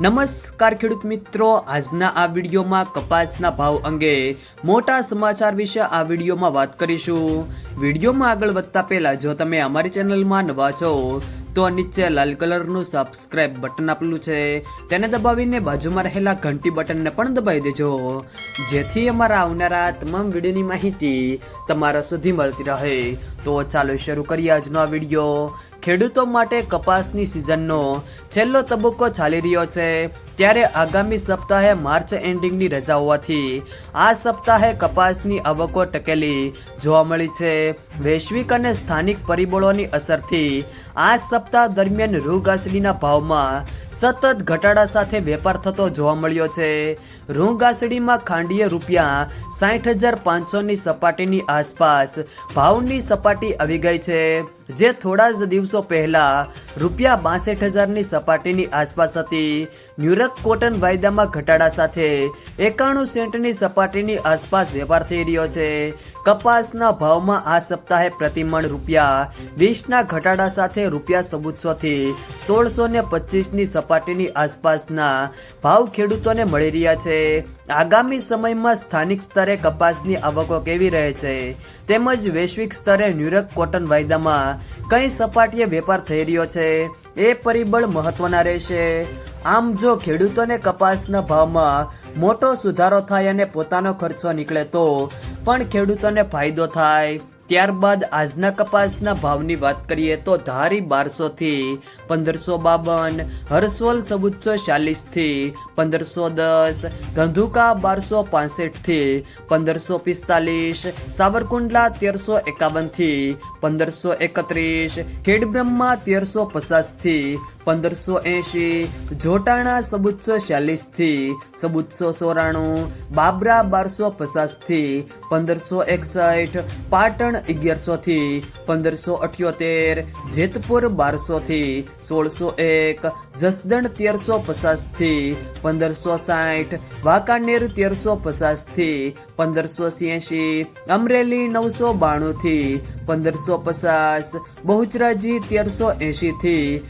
નમસ્કાર ખેડૂત મિત્રો. આજના આ વિડીયોમાં કપાસના ભાવ અંગે મોટા સમાચાર વિશે આ વિડીયોમાં વાત કરીશું. વિડીયોમાં આગળ વધતા પહેલા જો તમે અમારી ચેનલમાં નવા છો, તો નીચે લાલ કલરનું સબસ્ક્રાઇબ બટન આપેલું છે. તેને દબાવીને બાજુમાં રહેલા ઘંટી બટનને પણ દબાવી દેજો. જેથી અમારા આવનારા તમામ વિડીયોની માહિતી તમારા સુધી મળતી રહે. તો ચાલો શરૂ કરીએ આજનો આ વીડિયો. ખેડૂતો માટે કપાસની સિઝનનો છેલ્લો તબક્કો ચાલી રહ્યો છે. ત્યારે આગામી સપ્તાહે માર્ચ એન્ડિંગની રજા હોવાથી આ સપ્તાહે કપાસની આવકો ટકેલી જોવા મળી છે. વૈશ્વિક અને સ્થાનિક પરિબળોની અસરથી આ સપ્તાહ દરમિયાન રૂ ઘાસડીના ભાવમાં સતત ઘટાડા સાથે વેપાર થતો જોવા મળ્યો છે. રૂંગાસડીમાં ખાંડીએ રૂપિયા સાઠ હજાર પાંચસોની સપાટીની આસપાસ ભાવની સપાટી આવી ગઈ છે. જે થોડા જ દિવસો પહેલા રૂપિયા બાસઠ હજારની સપાટીની આસપાસ હતી. ન્યુયોર્ક કોટન વાયદામાં ઘટાડા સાથે એકાણું સેન્ટની સપાટીની આસપાસ વેપાર થઈ રહ્યો છે. કપાસના ભાવમાં આ સપ્તાહે પ્રતિમણ રૂપિયા વીસના ઘટાડા સાથે રૂપિયા ચૌદસોથી સોળસો ને પચીસની સપાટીની આસપાસના ભાવ ખેડૂતોને મળી રહ્યા છે. આગામી સમયમાં સ્થાનિક સ્તરે કપાસની આવકો કેવી રહે છે? તેમજ વૈશ્વિક સ્તરે ન્યુયોર્ક કોટન વાયદામાં કઈ સપાટીએ વેપાર થઈ રહ્યો છે? એ પરિબળ મહત્વના રહેશે. આમ જો ખેડૂતોને કપાસના ભાવમાં મોટો સુધારો થાય અને પોતાનો ખર્ચો નીકળે તો પણ ખેડૂતોને ફાયદો થાય. ત્યારબાદ આજના કપાસના ભાવની વાત કરીએ તો ધારી બારસો થી પંદરસો બાવન હરસોલ ચૌદસો ચાલીસથી પંદરસો દસ ધંધુકા બારસો પાસઠથી પંદરસો પિસ્તાલીસ, સાવરકુંડલા તેરસો એકાવનથી પંદરસો એકત્રીસ, ખેડબ્રહ્મા તેરસો પચાસથી પંદરસો એંશી. જોટાણા સબુતસો ચાલીસથી. સબુતસો સોરાણું. બાબરા બારસો પચાસથી. પંદરસો એકસઠ. પાટણ અગિયારસો થી. પંદરસો અઠ્યોતેર. જેતપુર બારસો થી. સોળસો એક. જસદણ તેરસો પચાસથી. પંદરસો સાઠ. વાંકાનેર તેરસો પચાસથી. પંદરસો છ્યાસી અમરેલી નવસો બાણું થી. પંદરસો પચાસ. બહુચરાજી તેરસો એંશી થી.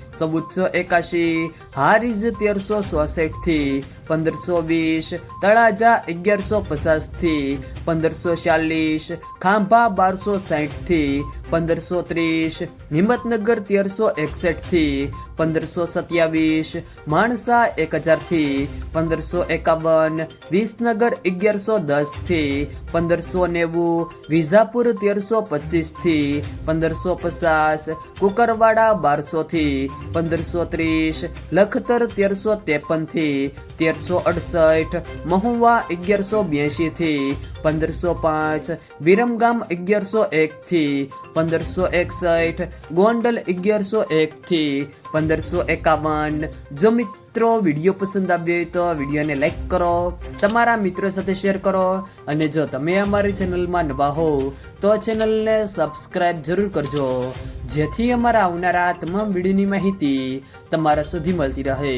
સબુતસો એકાશી. હારીઝ તેરસો ચોસઠથી. પંદરસો વીસ, તળાજા અગિયારસો પચાસથી પંદરસો ચાલીસ, ખાંભા બારસો સાઠથી પંદરસો ત્રીસ, હિંમતનગર તેરસો એકસઠથી પંદરસો સત્યાવીસ, માણસા એક હજારથી પંદરસો એકાવન, વિસનગર અગિયારસો દસથી પંદરસો નેવું વિઝાપુર તેરસો પચીસથી પંદરસો પચાસ, કુકરવાડા બારસો થી પંદરસો ત્રીસ, લખતર તેરસો ત્રેપનથી તેરસો અડસઠ, મહુવા અગિયારસો બ્યાસી થી, પંદરસો પાંચ, વિરમગામ અગિયારસો એક થી, પંદરસો એકસઠ, ગોંડલ અગિયારસો એક થી, પંદરસો એકાવન. જો મિત્રો વીડિયો પસંદ આવ્યો હોય તો વિડીયોને લાઈક કરો, તમારા મિત્રો સાથે શેર કરો અને જો તમે અમારી ચેનલમાં નવા હો, તો ચેનલને સબસ્ક્રાઈબ જરૂર કરજો. જેથી અમારા આવનારા તમામ વિડીયોની માહિતી તમારા સુધી મળતી રહે.